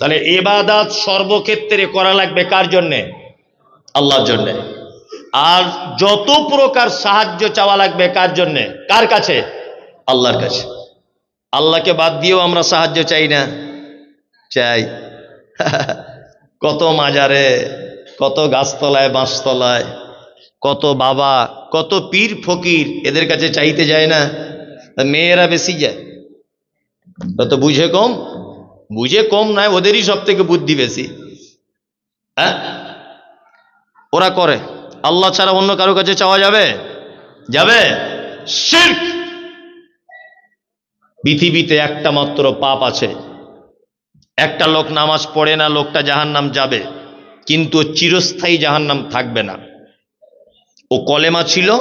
তাহলে এবাদাত সর্বক্ষেত্রে করা লাগবে কার জন্যে? আল্লাহর জন্যে। আর যত প্রকার সাহায্য চাওয়া লাগবে কার জন্যে? কার কাছে? আল্লাহর কাছে। আল্লাহকে বাদ দিয়েও আমরা সাহায্য চাই না। চাই। কত মাজারে, কত গাছতলায়, বাঁশতলায়, কত বাবা, কত পীর ফকির এদের কাছে চাইতে যায় না। মেয়েরা বেশি যায়। তত বুঝে কম। বুঝে কম নয় ওদেরই সব থেকে বুদ্ধি বেশি। হ্যাঁ? ওরা করে। আল্লাহ ছাড়া অন্য কারও কাছে চাওয়া যাবে? যাবে? পৃথিবীতে একটা মাত্র পাপ আছে। একটা লোক নামাজ পড়ে না, লোকটা জাহান নাম যাবে। কিন্তু চিরস্থায়ী চিরস্থায়ী জাহান্নাম থাকবে না। ও কলেমা ছিল,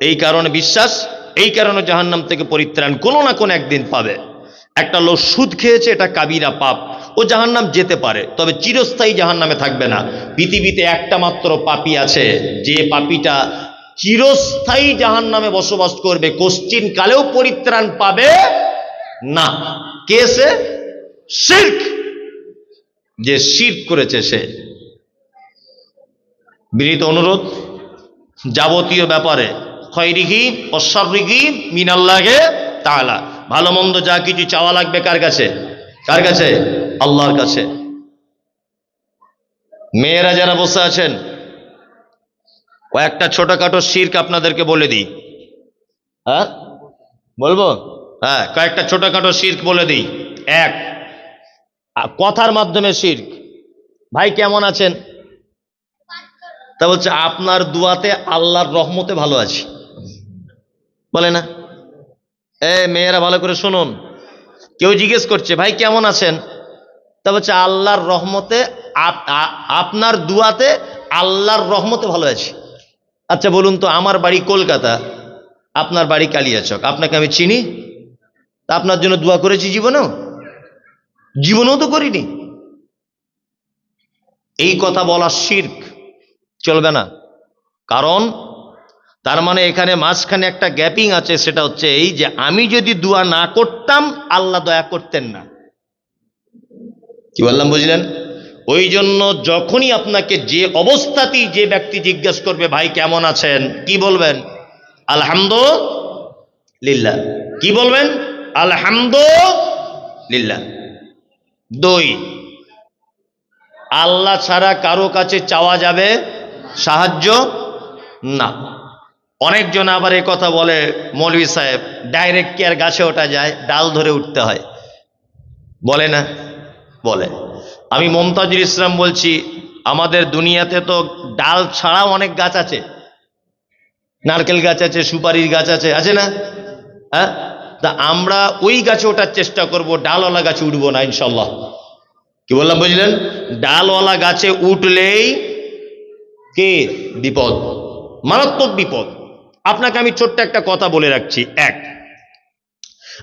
এই কারণে বিশ্বাস, এই কারণে জাহান্নাম থেকে পরিত্রাণ কোনো না কোনো একদিন পাবে। একটা লোক সুদ খেয়েছে, এটা কাবিরা পাপ। ও জাহান্নাম যেতে পারে, তবে চিরস্থায়ী জাহান্নামে থাকবে না। পৃথিবীতে একটা মাত্র পাপি আছে, যে পাপিটা চিরস্থায়ী জাহান্নামে বসবাস করবে, কোশ্চিন কালেও পরিত্রাণ পাবে না। কে সে? শির্ক। যে শির্ক করেছে সে। বিনীত অনুরোধ, যাবতীয় ব্যাপারে, খয়রিহি অশ্বরিহি মিনাল্লাহে তাআলা। ভালো মন্দ যা কিছু চাওয়া লাগবে কার কাছে? কার কাছে? আল্লাহর কাছে। মেয়েরা যারা বসে আছেন, কয়েকটা ছোটখাটো শির্ক আপনাদেরকে বলে দিই। হ্যাঁ? বলব? হ্যাঁ কয়েকটা ছোটখাটো শির্ক বলে দিই। এক কথার মাধ্যমে শির্ক। ভাই কেমন আছেন? তা বলছে, আপনার দুয়াতে আল্লাহর রহমতে ভালো আছি। বলে না? এ, মেয়েরা ভালো করে শুনুন। কেউ জিজ্ঞেস করছে, ভাই, কেমন আছেন? তা বলছে, আল্লাহর রহমতে আপনার দুয়াতে আল্লাহর রহমতে ভালো আছি। আচ্ছা বলুন তো, আমার বাড়ি কলকাতা, আপনার বাড়ি কালিয়াচক, আপনাকে আমি চিনি? তা আপনার জন্য দোয়া করেছি জীবনেও। জীবনেও তো করিনি। এই কথা বলা শির্ক। চলবে না। কারণ তার মানে এখানে মাঝখানে একটা গ্যাপিং আছে, সেটা হচ্ছে এই যে আমি যদি দোয়া না করতাম, আল্লাহ দয়া করতেন না। কি বললাম, বুঝলেন? ওই জন্য যখনই আপনাকে যে অবস্থাতেই যে ব্যক্তি জিজ্ঞেস করবে, ভাই, কেমন আছেন? কি বলবেন? আলহামদুলিল্লাহ। কি বলবেন? আলহামদুলিল্লাহ। দুই, আল্লাহ ছাড়া কারও কাছে চাওয়া যাবে সাহায্য না। অনেকজন আবার এ কথা বলে, মৌলভী সাহেব, ডাইরেক্ট কি আর গাছে ওঠা যায়? ডাল ধরে উঠতে হয়। বলে না, বলে। আমি মমতাজুল ইসলাম বলছি, আমাদের দুনিয়াতে তো ডাল ছাড়াও অনেক গাছ আছে। নারকেল গাছ আছে, সুপারির গাছ আছে আছে না? হ্যাঁ? তা আমরা ওই গাছে ওঠার চেষ্টা করব, ডালওয়ালা গাছে উঠবো না, ইনশাল্লাহ। কি বললাম, বুঝলেন? ডালওয়ালা গাছে উঠলেই কে? বিপদ। মারাত্মক বিপদ। আপনাকে আমি ছোট্ট একটা কথা বলে রাখছি, এক।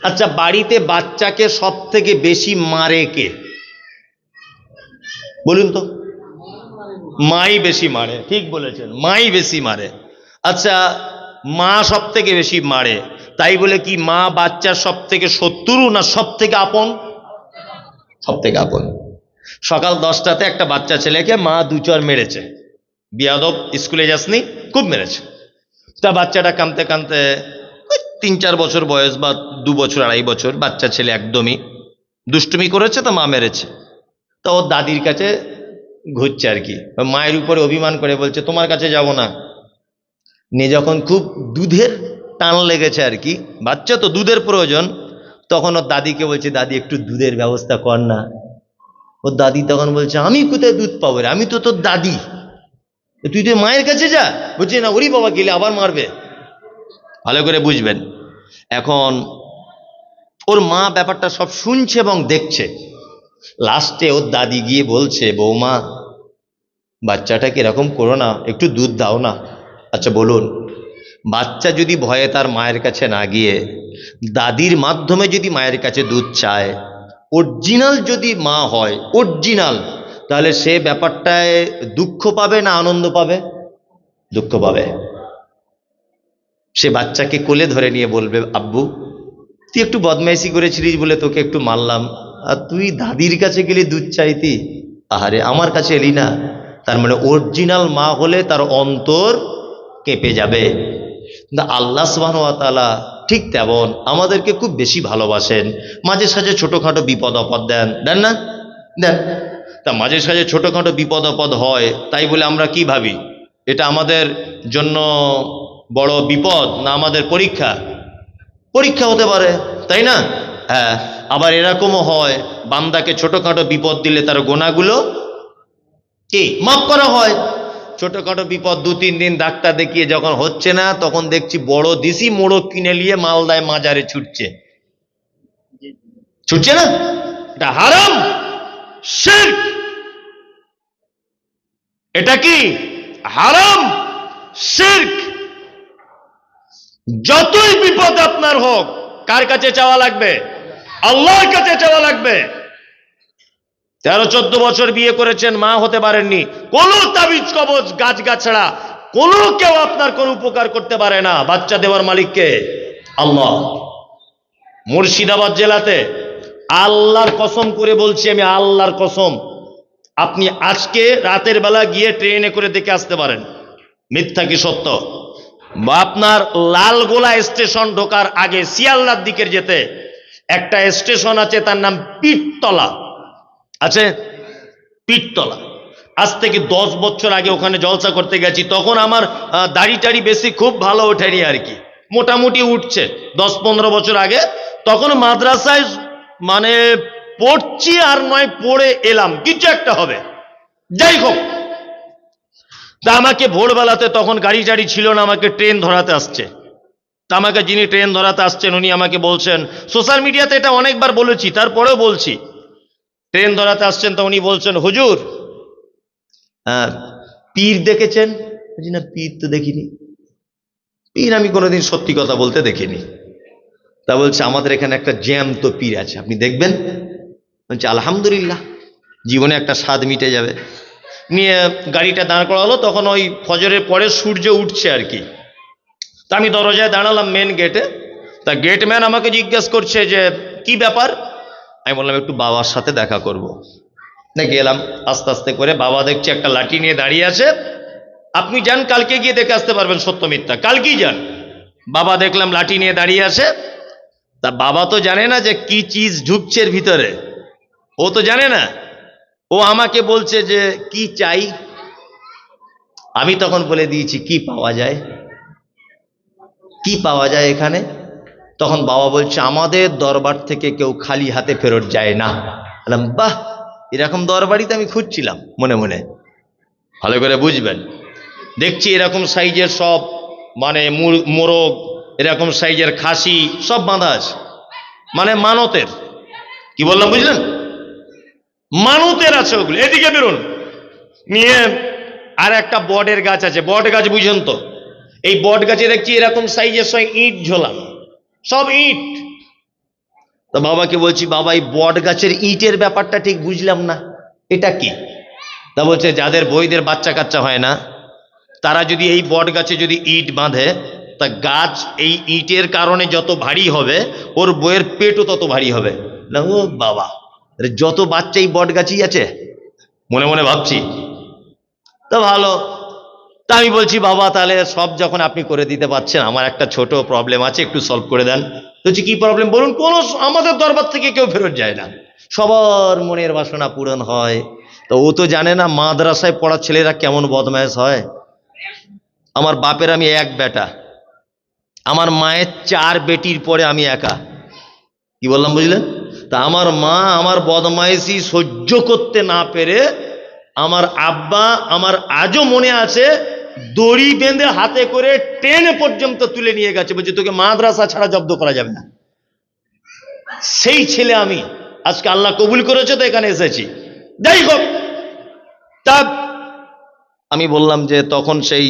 আচ্ছা বাড়িতে বাচ্চাকে সব থেকে বেশি মারে কে? বলুন তো। মাই বেশি মারে, ঠিক বলেছেন, মাই বেশি মারে। আচ্ছা মা সব থেকে বেশি মারে, তাই বলে কি মা বাচ্চার সব থেকে শত্রু না সব থেকে আপন? সব থেকে আপন। সকাল দশটাতে একটা বাচ্চা ছেলেকে মা দু চর মেরেছে। বিয়াদব, স্কুলে যাসনি, খুব মেরেছে। তা বাচ্চাটা কাঁদতে কাঁদতে তিন চার বছর বয়স বা দু বছর, আড়াই বছর, বাচ্চা ছেলে একদমই দুষ্টুমি করেছে তো মা মেরেছে। তা ওর দাদির কাছে ঘুরছে আর কি। মায়ের উপরে অভিমান করে বলছে, তোমার কাছে যাব না। নিয়ে যখন খুব দুধের টান লেগেছে আর কি, বাচ্চা তো দুধের প্রয়োজন, তখন ওর দাদিকে বলছে, দাদি, একটু দুধের ব্যবস্থা কর না। ওর দাদি তখন বলছে, আমি কোথায় দুধ পাবো রে? আমি তো তোর দাদি। তুই তো মায়ের কাছে যা, বলছে, না, ওরই বাবা গেলে আবার মারবে। ভালো করে বুঝবেন। এখন ওর মা ব্যাপারটা সব শুনছে এবং দেখছে। লাস্টে ওর দাদি গিয়ে বলছে, বৌমা বাচ্চাটাকে এরকম করো না, একটু দুধ দাও না। আচ্ছা বলুন, বাচ্চা যদি ভয়ে তার মায়ের কাছে না গিয়ে, দাদির মাধ্যমে যদি মায়ের কাছে দুধ চায়, অরিজিনাল যদি মা হয়, অরিজিনাল তাহলে সে ব্যাপারটায় দুঃখ পাবে না আনন্দ পাবে? দুঃখ পাবে। সে বাচ্চাকে কোলে ধরে নিয়ে বলবে, আব্বু, তুই একটু বদমাইশি করেছিলিস বলে তোকে একটু মারলাম। আর তুই দাদির কাছে গেলি দুধ চাইতি? আহারে, আমার কাছে এলি না। তার মানে অরিজিনাল মা হলে তার অন্তর কেঁপে যাবে। না আল্লাহ তাআলা ঠিক তেমন আমাদেরকে খুব বেশি ভালোবাসেন। মাঝে সাঝে ছোটোখাটো বিপদ আপদ দেন। দেন না? দেন। তা মাঝে সাঝে ছোটোখাটো বিপদ আপদ হয় তাই বলে আমরা কি ভাবি? এটা আমাদের জন্য বড় বিপদ না আমাদের পরীক্ষা? পরীক্ষা হতে পারে তাই না? হ্যাঁ আবার এরকমও হয় বান্দাকে ছোটোখাটো বিপদ দিলে তার গোনাগুলো কি? মাফ করা হয়। ছোটোখাটো বিপদ দু তিন দিন ডাক্তার দেখিয়ে যখন হচ্ছে না তখন দেখছি বড় দিশি মোড়ক কিনে নিয়ে মালদায় মাজারে ছুটছে। ছুটছে না? এটা হারাম! শিরক। এটা কি? হারাম? শিরক। যতই বিপদ আপনার হোক, কার কাছে চাওয়া লাগবে? আল্লাহর কাছে চাওয়া লাগবে। তেরো চোদ্দ বছর বিয়ে করেছেন, মা হতে পারেননি। কোনো তাবিজ, কবজ গাছ গাছড়া কোনো কেউ আপনার কোনো উপকার করতে পারে না। বাচ্চা দেওয়ার মালিককে? আল্লাহ। মুর্শিদাবাদ জেলাতে আল্লাহর কসম করে বলছি আমি আল্লাহর কসম। আপনি আজকে রাতের বেলা গিয়ে ট্রেনে করে দেখে আসতে পারেন। মিথ্যা কি সত্য? বা আপনার লালগোলা স্টেশন ঢোকার আগে শিয়ালদার দিকের যেতে একটা স্টেশন আছে, তার নাম পিঠতলা আছে? পিঠতলা আজ থেকে দশ বছর আগে ওখানে জলসা করতে গেছি, তখন আমার দাড়ি টাড়ি বেশি খুব ভালো ওঠেনি আর কি। মোটামুটি উঠছে। দশ পনেরো বছর আগে, তখন মাদ্রাসায় মানে পড়ছি আর নয় পড়ে এলাম। কিছু একটা হবে। যাই হোক। তা আমাকে ভোরবেলাতে তখন গাড়ি টাড়ি ছিল না আমাকে ট্রেন ধরাতে আসছে। তা আমাকে যিনি ট্রেন ধরাতে আসছেন উনি আমাকে বলছেন সোশ্যাল মিডিয়াতে এটা অনেকবার বলেছি তারপরেও বলছি। ট্রেন ধরাতে আসছেন তো উনি বলছেন হুজুর আহ, পীর দেখেছেন? না পীর তো দেখিনি। পীর আমি কোনোদিন সত্যি কথা বলতে দেখিনি। তা বলছে, আমাদের এখানে একটা জ্যান্ত পীর আছে, আপনি দেখবেন? বলছে, আলহামদুলিল্লাহ, জীবনে একটা স্বাদ মিটে যাবে। নিয়ে গাড়িটা দাঁড় করা হলো তখন ওই ফজরের পরে সূর্য উঠছে আর কি। তা আমি দরজায় দাঁড়ালাম মেন গেটে তা গেটম্যান আমাকে জিজ্ঞেস করছে যে, কি ব্যাপার? আমি বললাম, একটু বাবার সাথে দেখা করব। না গেলাম, আস্তে আস্তে করে বাবা দেখছি একটা লাঠি নিয়ে দাঁড়িয়ে আছে। আপনি যান, কালকে গিয়ে দেখে আসতে পারবেন সত্য মিথ্যা। কালকেই যান। বাবা দেখলাম লাঠি নিয়ে দাঁড়িয়ে আছে। তা বাবা তো জানে না যে কি চিজ ঢুকছে ভিতরে। ও তো জানে না। ও আমাকে বলছে যে, কি চাই? আমি তখন বলে দিয়েছি, কি পাওয়া যায়? কি পাওয়া যায় এখানে? তখন বাবা বলছে, আমাদের দরবার থেকে কেউ খালি হাতে ফেরত যায় না। বাহ, এরকম দরবারই তো আমি খুঁজছিলাম মনে মনে। ভালো করে বুঝবেন। দেখছি এরকম সাইজের সব মানে মুর- মোরগ এরকম সাইজের খাসি সব বাঁধা আছে। মানে মানতের। কি বললাম, বুঝলেন? মানতের আছে ওগুলো। এদিকে বেরোন। নিয়ে আর একটা বটের গাছ আছে। বট গাছ বুঝেন তো? এই বট গাছে দেখছি এরকম সাইজের সব ইট ঝোলানো সব ইট। তো বাবাকে বলছি, বাবা, এই বট গাছের ইটের ব্যাপারটা ঠিক বুঝলাম না। এটা কি? তা বলছে, যাদের বইদের বাচ্চা কাচ্চা হয় না, তারা যদি এই বট গাছে যদি ইট বাঁধে তা গাছ এই ইটের কারণে যত ভারী হবে, ওর বইয়ের পেটও তত ভারী হবে। না, ও বাবা যত বাচ্চা এই বট গাছই আছে, মনে মনে ভাবছি। তো ভালো, তা আমি বলছি, বাবা, তাহলে সব যখন আপনি করে দিতে পারছেন, আমার একটা ছোট প্রবলেম আছে, একটু সলভ করে দেন। বলছি কি প্রবলেম বলুন, কোনো আমাদের দরবার থেকে কেউ ফেরত যায় না। সবার মনের বাসনা পূরণ হয়। তো ও তো জানে না, মাদ্রাসায় পড়া ছেলেরা কেমন বদমায়েশ হয়। আমার বাপের আমি এক বেটা। আমার মায়ের চার বেটির পরে আমি একা। কি বললাম বুঝলেন তা আমার মা আমার বদমাইশি সহ্য করতে না পেরে আমার আব্বা আমার আজও মনে আছে, দড়ি বেঁধে হাতে করে টেনে পর্যন্ত তুলে নিয়ে গেছে, বলছে, তোকে মাদ্রাসা ছাড়া জব্দ করা যাবে না। সেই ছেলে আমি। আজকে আল্লাহ কবুল করেছে তো এখানে এসেছি। যাই হোক, তা আমি বললাম যে তখন সেই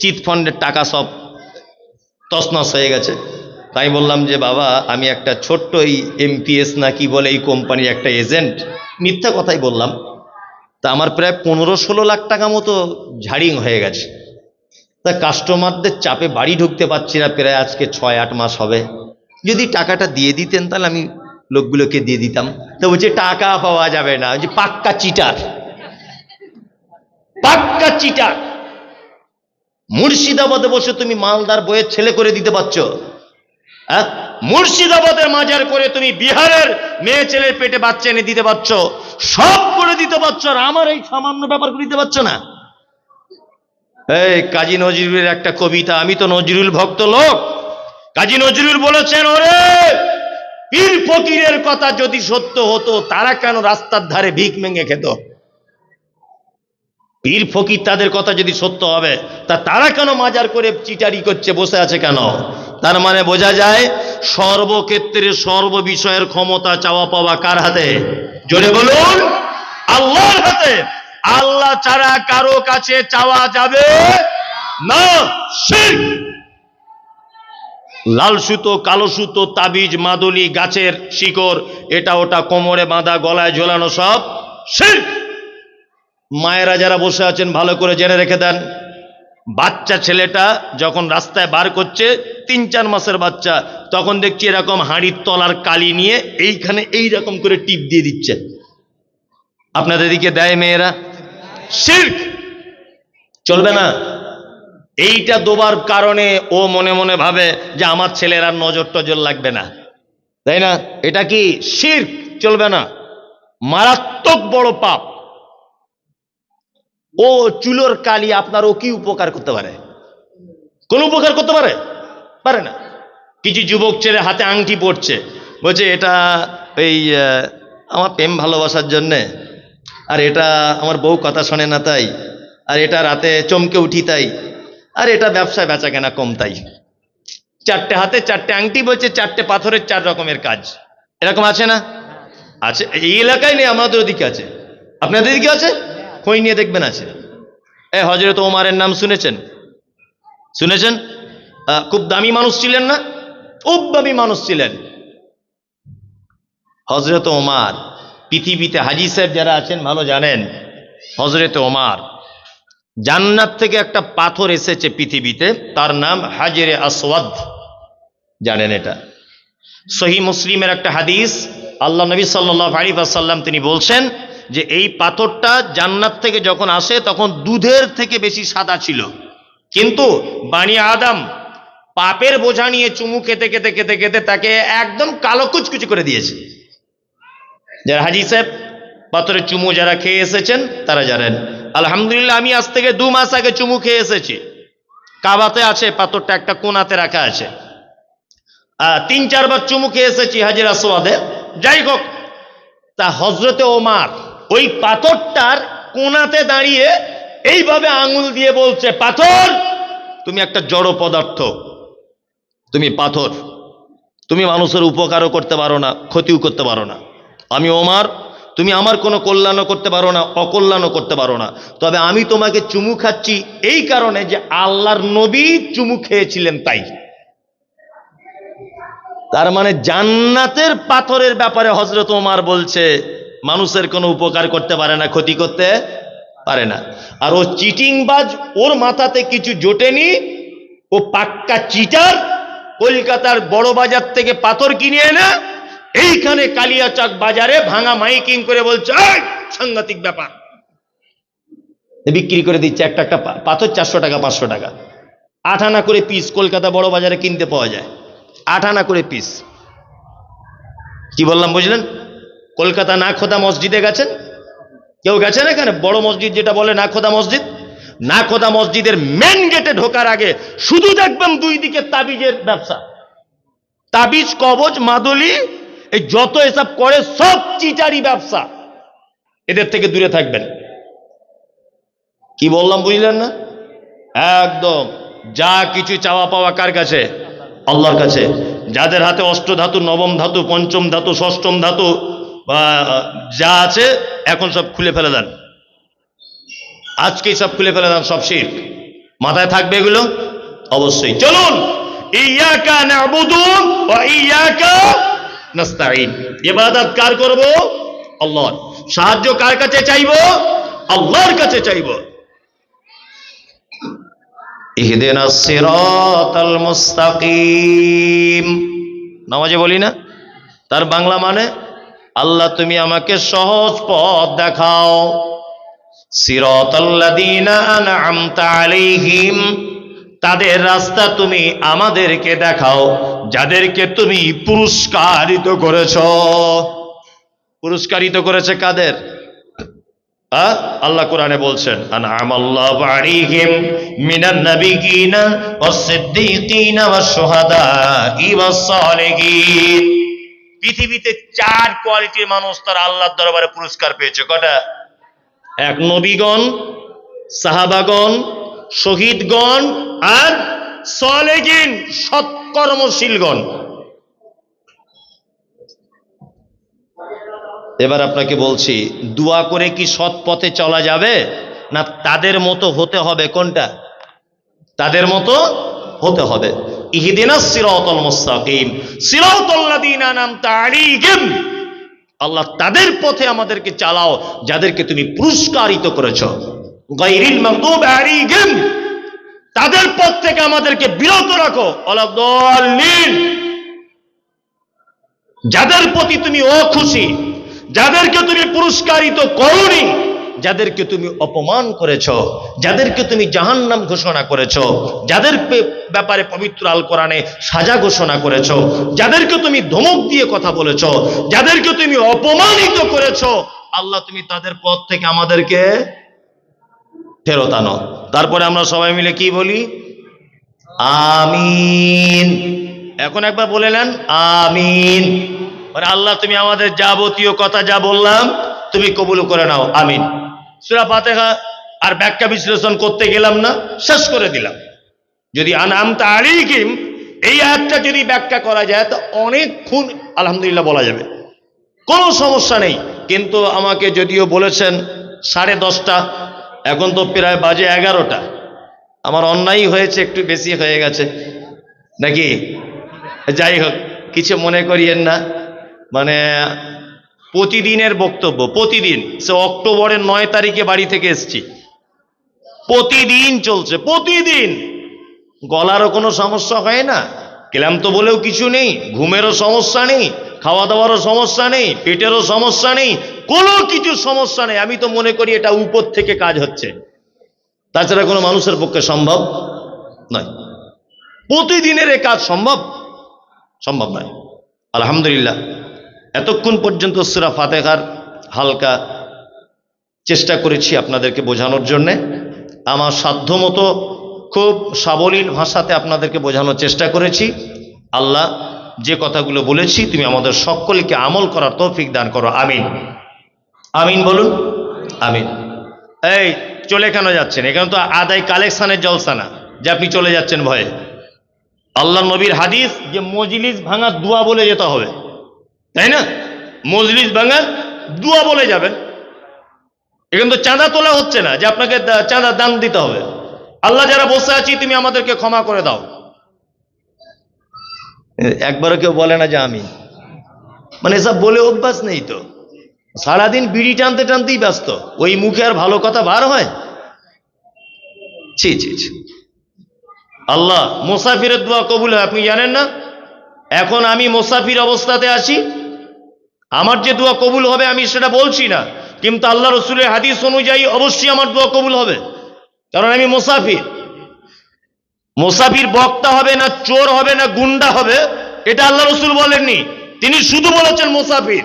চিট ফান্ডের টাকা সব তছনছ হয়ে গেছে। তাই বললাম যে, বাবা, আমি একটা ছোট্ট এই এমপিএস না কি বলে এই কোম্পানির একটা এজেন্ট। মিথ্যা কথাই বললাম। তা আমার প্রায় পনেরো ষোলো লাখ টাকা মতো ঝাড়িং হয়ে গেছে। তা কাস্টমারদের চাপে বাড়ি ঢুকতে পারছি না, প্রায় আজকে ছয় আট মাস হবে। যদি টাকাটা দিয়ে দিতেন, তাহলে আমি লোকগুলোকে দিয়ে দিতাম। তো বলছে, টাকা পাওয়া যাবে না। যে পাক্কা চিটার। পাক্কা চিটার। মুর্শিদাবাদে বসে তুমি মালদার বইয়ের ছেলে করে দিতে পারছ। হ্যাঁ? মুর্শিদাবাদের মাজার করে তুমি বিহারের মেয়ে ছেলের পেটে বাচ্চা এনে দিতে পারছ। সব করে দিতে পারছ আর আমার এই সামান্য ব্যাপার করে দিতে পারছ না। এই কাজী নজরুলের একটা কবিতা, আমি তো নজরুল ভক্ত লোক। কাজী নজরুল বলেছেন, ওরে, পীর ফকিরের কথা যদি সত্য হতো, তারা কেন রাস্তার ধারে ভিক মেঙে খেত? পীর ফকির তাদের কথা যদি সত্য হবে, তা তারা কেন মাজার করে চিটারি করছে, বসে আছে কেন? তার মানে বোঝা যায়, সর্বক্ষেত্রে সর্ব বিষয়ের ক্ষমতা, চাওয়া পাওয়া কার হাতে? জোরে বলুন, আল্লাহর হাতে। আল্লাহ ছাড়া কারও কাছে চাওয়া যাবে না লাল সুতো, কালো সুতো, তাবিজ, মাদুলি, গাছের শিকড়, এটা ওটা কোমরে বাঁধা, গলায় ঝোলানো সব শিরক। মায়েরা যারা বসে আছেন, ভালো করে জেনে রেখে দেন। বাচ্চা ছেলেটা যখন রাস্তায় বার করছে, তিন চার মাসের বাচ্চা, তখন দেখছি এরকম হাঁড়ির তলার কালি নিয়ে এইখানে এই রকম করে টিপ দিয়ে দিচ্ছে। আপনাদের দিকে দেয় মেয়েরা? শির্ক চলবে না। এইটা দোবার কারণে ও মনে মনে ভাবে যে আমার ছেলের নজর টজর লাগবে না। তাই না? এটা কি শির্ক চলবে না। মারাত্মক বড় পাপ। ও চুলোর কালি আপনার ও কি উপকার করতে পারে? কোন উপকার করতে পারে? পারে না। কিছু যুবক ছেলে হাতে আংটি পড়ছে বলছে, এটা এই আমার প্রেম ভালোবাসার জন্যে। আর এটা আমার বউ কথা শোনে না তাই। আর এটা রাতে চমকে উঠি তাই। আর এটা ব্যবসায় বেচা কেনা কম তাই। চারটে হাতে চারটে আংটি বলছে, চারটে পাথরের চার রকমের কাজ। এরকম আছে না? আছে। এই এলাকায় নেই, আমাদের ওদিকে আছে। আপনাদের দিকে আছে? খই নিয়ে দেখবেন আছে এ হজরত ওমারের নাম শুনেছেন? শুনেছেন? খুব দামি মানুষ ছিলেন না? খুব দামি মানুষ ছিলেন। হজরত ওমার, পৃথিবীতে হাজি সাহেব যারা আছেন, ভালো জানেন হজরত ওমার জান্নাত থেকে একটা পাথর এসেছে পৃথিবীতে, তার নাম হাজেরে আসওয়াদ। জানেন এটা? সহি মুসলিমের একটা হাদিস, আল্লাহ নবী সাল্লাহ আলী তিনি বলছেন যে এই পাথরটা জান্নাত থেকে যখন আসে, তখন দুধের থেকে বেশি সাদা ছিল। কিন্তু বাণী আদম পাপের বোঝা নিয়ে চুমু খেতে খেতে খেতে খেতে তাকে একদম কালো কুচকুচি করে দিয়েছে। যারা হাজি সাহেব, পাথরের চুমু যারা খেয়ে এসেছেন, তারা জানেন। আলহামদুলিল্লাহ, আমি আজ থেকে দু মাস আগে চুমু খেয়ে এসেছি। কাবাতে আছে, পাথরটা একটা কোনাতে রাখা আছে। তিন, চারবার চুমু খেয়ে এসেছি হাজির আসোয়াদে যাই হোক, তা হজরতে ওমার ওই পাথরটার কোনাতে দাঁড়িয়ে এইভাবে আঙুল দিয়ে বলছে, পাথর, তুমি একটা জড় পদার্থ। তুমি পাথর। তুমি মানুষের উপকারও করতে পারো না, ক্ষতিও করতে পারো না। আমি ওমার, তুমি আমার কোনো কল্যাণও করতে পারো না, অকল্যাণও করতে পারো না। তবে আমি তোমাকে চুমু খাচ্ছি এই কারণে যে আল্লাহর নবী চুমু খেয়েছিলেন তাই। তার মানে জান্নাতের পাথরের ব্যাপারে হজরত ওমার বলছে মানুষের কোনো উপকার করতে পারে না, ক্ষতি করতে পারে না। আর ও চিটিংবাজ, ওর মাথাতে কিছু জোটেনি, ও পাক্কা চিটার, কলকাতার বড় বাজার থেকে পাথর কিনে এনে এইখানে কালিয়াচক বাজারে ভাঙা মাইকিং করে বলছে সাংঘাতিক ব্যাপার। বিক্রি করে দিচ্ছে একটা একটা পাথর চারশো টাকা, পাঁচশো টাকা। আট আনা করে পিস কলকাতা বড় বাজারে কিনতে পাওয়া যায়। আট আনা করে পিস কি বললাম, বুঝলেন? কলকাতা না খোদা মসজিদে গেছেন? কেউ গেছেন এখানে? বড় মসজিদ যেটা বলে না খোদা মসজিদ? না খোদা মসজিদের মেন গেটে ঢোকার আগে শুধু দেখবেন দুই দিকে তাবিজের ব্যবসা। তাবিজ, কবজ, মাদুলি, এই যত এসব করে সব চিটারি ব্যবসা। এদের থেকে দূরে থাকবেন। কি বললাম বুঝলেন না? একদম। যা কিছু চাওয়া পাওয়া কার কাছে? আল্লাহর কাছে। যাদের হাতে অষ্ট ধাতু নবম ধাতু, পঞ্চম ধাতু, ষষ্ঠম ধাতু যা আছে এখন সব খুলে ফেলে দেন। আজকেই সব খুলে ফেলে দেন, সব শির মাথায় থাকবে এগুলো? অবশ্যই। চলুন! ইয়াকা নাবুদু ওয়া ইয়াকা নাস্তাইন ইবাদত কার করব? আল্লাহর। সাহায্য কার কাছে চাইব? আল্লাহর কাছে চাইব। ইহদিনা সিরাতাল মুস্তাকিম। নামাজে বলি না? তার বাংলা মানে আল্লাহ, তুমি আমাকে সহজ পথ দেখাও। তাদের রাস্তা তুমি আমাদেরকে দেখাও, যাদেরকে তুমি পুরস্কারিত করেছ। পুরস্কারিত করেছে কাদের? আল্লাহ কোরআনে বলছেন, আন'আমাল্লাহু পৃথিবীতে চার কোয়ালিটির মানুষ তারা আল্লাহর দরবারে পুরস্কার পেয়েছে। কটা এক নবীগণ, সাহাবাগণ, শহীদগণ আর সলেগিন সৎকর্মশীলগণ। এবার আপনাকে বলছি, দোয়া করে কি সৎ পথে চলা যাবে? না, তাদের মতো হতে হবে কোনটা? তাদের মতো হতে হবে। আল্লাহ তাদের পথে আমাদেরকে চালাও, যাদেরকে তুমি পুরস্কারিত করেছ। তাদের পথ থেকে আমাদেরকে বিরত রাখো যাদের প্রতি তুমি অখুশি, যাদেরকে তুমি পুরস্কারিত করনি যাদেরকে তুমি অপমান করেছ, যাদেরকে তুমি জাহান্নাম ঘোষণা করেছ, যাদের ব্যাপারে পবিত্র আল কোরআনে সাজা ঘোষণা করেছ, যাদেরকে তুমি ধমক দিয়ে কথা বলেছ, যাদেরকে তুমি অপমানিত করেছ, আল্লাহ তুমি তাদের পথ থেকে আমাদেরকে ফেরত আনো। তারপরে আমরা সবাই মিলে কি বলি? আমিন। এখন একবার বলে নেন, আমিন। মানে আল্লাহ তুমি আমাদের যাবতীয় কথা যা বললাম, তুমি কবুল করে নাও, আমিন। সুরা ফাতেহা আর ব্যাখ্যা বিশ্লেষণ করতে গেলাম না, শেষ করে দিলাম। যদি আনামতা আলিকিম এই আয়াতটা যদি ব্যাখ্যা করা যায়, তো অনেকক্ষণ আলহামদুলিল্লাহ বলা যাবে। কোনো সমস্যা নেই, কিন্তু আমাকে যদিও বলেছেন সাড়ে দশটা, এখন তো প্রায় বাজে এগারোটা। আমার অন্যায় হয়েছে, একটু বেশি হয়ে গেছে। নাকি? যাই হোক, কিছু মনে করিয়েন না। মানে প্রতিদিনের বক্তব্য, প্রতিদিন। সে অক্টোবরের নয় তারিখে বাড়ি থেকে এসছি। প্রতিদিন চলছে, প্রতিদিন। গলারও কোনো সমস্যা হয় না। ক্লান্ত বলেও কিছু নেই, ঘুমেরও সমস্যা নেই খাওয়া দাওয়ারও সমস্যা নেই, পেটেরও সমস্যা নেই, কোনো কিছু সমস্যা নেই। আমি তো মনে করি এটা উপর থেকে কাজ হচ্ছে। তাছাড়া কোনো মানুষের পক্ষে সম্ভব নয়। প্রতিদিনের এ কাজ সম্ভব? সম্ভব নয়। আলহামদুলিল্লাহ। এতক্ষণ পর্যন্ত সুরা ফাতেহার হালকা চেষ্টা করেছি আপনাদেরকে বোঝানোর জন্যে। আমার সাধ্যমতো খুব সাবলীল ভাষাতে আপনাদেরকে বোঝানোর চেষ্টা করেছি। আল্লাহ যে কথাগুলো বলেছি, তুমি আমাদের সকলকে আমল করার তৌফিক দান করো। আমিন। আমিন বলুন। আমিন। এই, চলে কেন যাচ্ছেন? এখানে তো আদায় কালেকশানের জলসা না। যে আপনি চলে যাচ্ছেন ভয়ে। আল্লাহ নবীর হাদিস যে মজলিস ভাঙা দোয়া বলে যেতে হবে। তাই না? মজলিস ভাঙার দোয়া বলে যাবেন এখানে তো চাঁদা তোলা হচ্ছে না, যে আপনাকে চাঁদা দান দিতে হবে। আল্লাহ যারা বসে আছি, তুমি আমাদেরকে ক্ষমা করে দাও। একবারও কেউ বলে না যে আমি। মানে এসব বলে অভ্যাস নেই তো। সারাদিন বিড়ি টানতে টানতেই ব্যস্ত। ওই মুখে আর ভালো কথা বার হয়? ছি ছি ছি। আল্লাহ, মোসাফিরের দোয়া কবুল হয়, আপনি জানেন না? এখন আমি মোসাফির অবস্থাতে আছি। আমার যে দোয়া কবুল হবে, আমি সেটা বলছি না। কিন্তু আল্লাহ রসুলের হাদিস অনুযায়ী অবশ্যই আমার দোয়া কবুল হবে। কারণ আমি মোসাফির। মোসাফির বক্তা হবে না, চোর হবে না, গুন্ডা হবে, এটা আল্লাহ রসুল বলেননি। তিনি শুধু বলেছেন মোসাফির।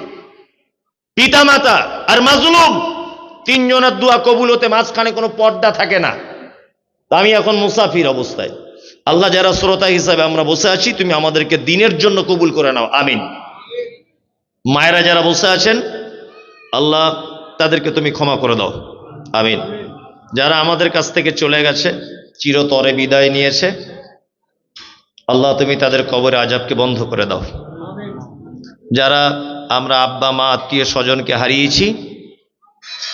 পিতামাতা আর মাজলুম, তিনজনের দোয়া কবুল হতে মাঝখানে কোনো পর্দা থাকে না। আমি এখন মুসাফির অবস্থায়। আল্লাহ যারা শ্রোতা হিসাবে আমরা বসে আছি, তুমি আমাদেরকে দিনের জন্য কবুল করে নাও। আমিন। মায়েরা যারা বসে আছেন, আল্লাহ তাদেরকে তুমি ক্ষমা করে দাও। আমিন। যারা আমাদের কাছ থেকে চলে গেছে, চিরতরে বিদায় নিয়েছে, আল্লাহ তুমি তাদের কবরে আজাবকে বন্ধ করে দাও। যারা আমরা আব্বা, মা, আত্মীয় স্বজনকে হারিয়েছি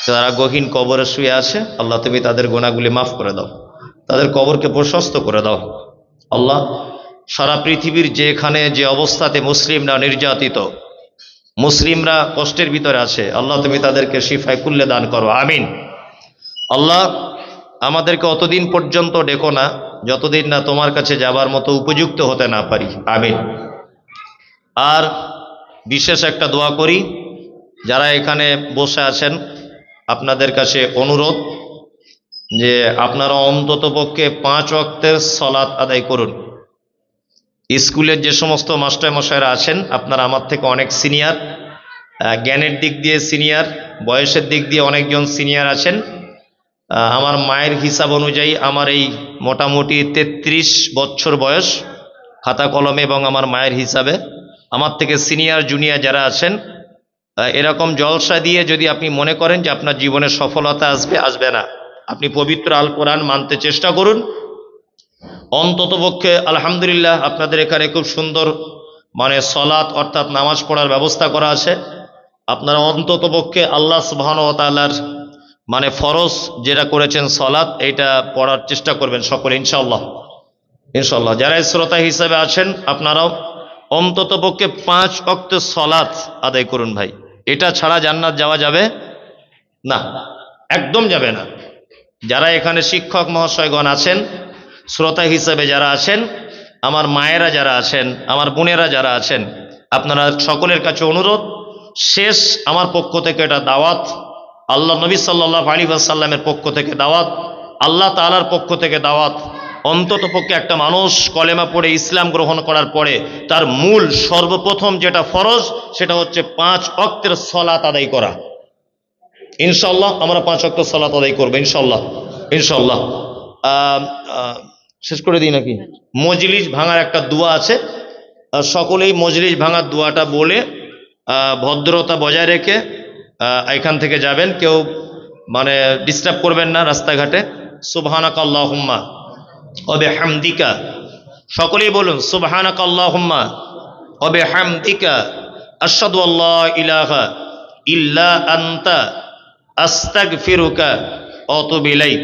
তারা গহীন কবরে শুয়ে আছে, আল্লাহ তুমি তাদের গোনাগুলি মাফ করে দাও। তাদের কবরকে প্রশস্ত করে দাও। আল্লাহ, সারা পৃথিবীর যেখানে যে অবস্থাতে মুসলিমরা নির্যাতিত মুসলিমরা কষ্টের ভিতরে আছে। আল্লাহ তুমি তাদেরকে শিফায় কুল্লে দান করো। আমিন। আল্লাহ আমাদেরকে অতদিন পর্যন্ত ডেকো না, যতদিন না তোমার কাছে যাবার মতো উপযুক্ত হতে না পারি। আমিন। আর বিশেষ একটা দোয়া করি, যারা এখানে বসে আছেন, আপনাদের কাছে অনুরোধ যে আপনারা অন্তত পক্ষে পাঁচ অক্তের সলাৎ আদায় করুন। স্কুলের যে সমস্ত মাস্টারমশাইরা আছেন, আপনারা আমার থেকে অনেক সিনিয়র জ্ঞানের দিক দিয়ে সিনিয়র, বয়সের দিক দিয়ে অনেকজন সিনিয়র আছেন। আমার মায়ের হিসাব অনুযায়ী আমার এই মোটামুটি তেত্রিশ বছর বয়স খাতা কলমে এবং আমার মায়ের হিসাবে। আমার থেকে সিনিয়র, জুনিয়র যারা আছেন এরকম জলসা দিয়ে যদি আপনি মনে করেন যে আপনার জীবনে সফলতা আসবে আসবে না। আপনি পবিত্র আল কোরআন মানতে চেষ্টা করুন অন্ততপক্ষে, আলহামদুলিল্লাহ, আপনাদের এখানে খুব সুন্দর মানে সলাৎ অর্থাৎ নামাজ পড়ার ব্যবস্থা করা আছে। আপনারা অন্ততপক্ষে আল্লাহ সুবহান ও তাআলার মানে ফরজ যেটা করেছেন সলাৎ, এইটা পড়ার চেষ্টা করবেন সকলে ইনশাল্লাহ ইনশাল্লাহ যারা শ্রোতা হিসাবে আছেন, আপনারাও অন্ততপক্ষে পাঁচ অক্ত সলাৎ আদায় করুন ভাই। এটা ছাড়া জান্নাত যাওয়া যাবে না, একদম যাবে না। যারা এখানে শিক্ষক মহাশয়গণ আছেন শ্রোতা হিসাবে যারা আছেন, আমার মায়েরা যারা আছেন, আমার বোনেরা যারা আছেন, আপনারা সকলের কাছে অনুরোধ, শেষ আমার পক্ষ থেকে এটা দাওয়াত, আল্লাহ নবী সাল্লাহ আলী আসাল্লামের পক্ষ থেকে দাওয়াত, আল্লাহ তালার পক্ষ থেকে দাওয়াত, অন্তত পক্ষে একটা মানুষ কলেমা পড়ে ইসলাম গ্রহণ করার পরে তার মূল, সর্বপ্রথম যেটা ফরজ, সেটা হচ্ছে পাঁচ অক্তের সলাত আদায় করা। ইনশাল্লাহ আমরা পাঁচ অক্ট সলাত আদায় করব ইনশাল্লাহ ইনশাল্লাহ শেষ করে দিই নাকি? মজলিস ভাঙার একটা দোয়া আছে। সকলেই মজলিস ভাঙার দোয়াটা বলে ভদ্রতা বজায় রেখে এখান থেকে যাবেন। কেউ মানে ডিস্টার্ব করবেন না রাস্তাঘাটে। সুবহানাক আল্লাহুম্মা অবে হামদিকা সকলেই বলুন সুবহানাক আল্লাহুম্মা অবে হামদিকা আশহাদু ইলাহা ইল্লা আনতা। আস্তাগফিরুকা ইলাইক।